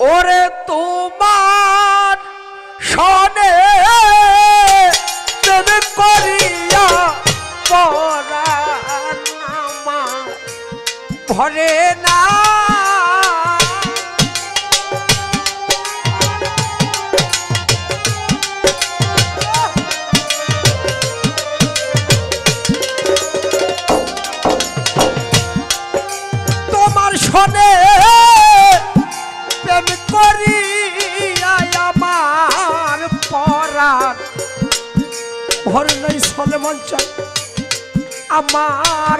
ওরে তোমার সনে তুমি করিয়া পরা ভরে না করিয়া আমার পরাণ। ভর আমার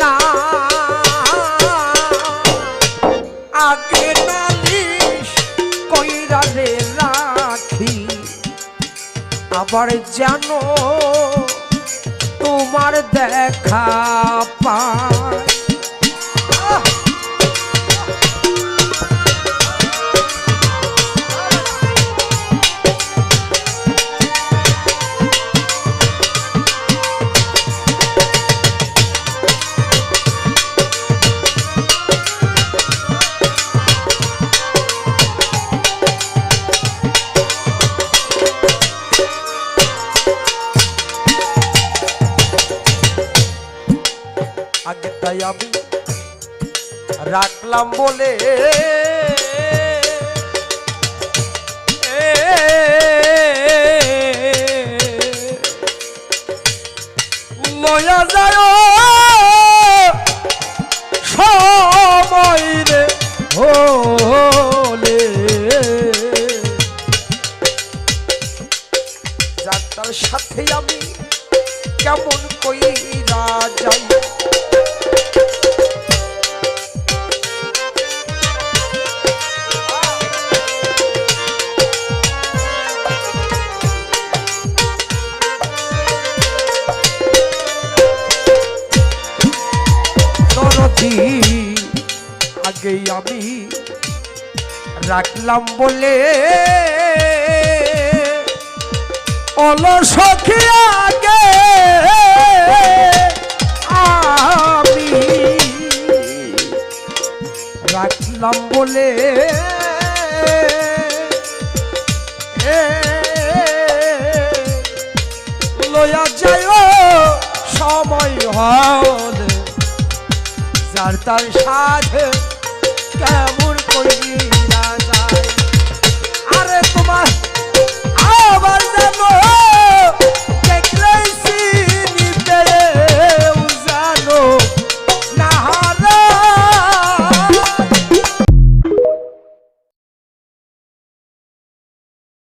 না। আগে নালিশ কইরা রাখি, আবার জানো তোমার দেখা পায় আগে তাই আমি রাখলাম বলে। রে সাথে আমি কেমন কইরা নরদি আগেই আমি রাখলাম বলে। অলসখী আগে? আমি রাখলাম বলে। লয়া সময় হলে যার তার সাথে কেমন করি? আরে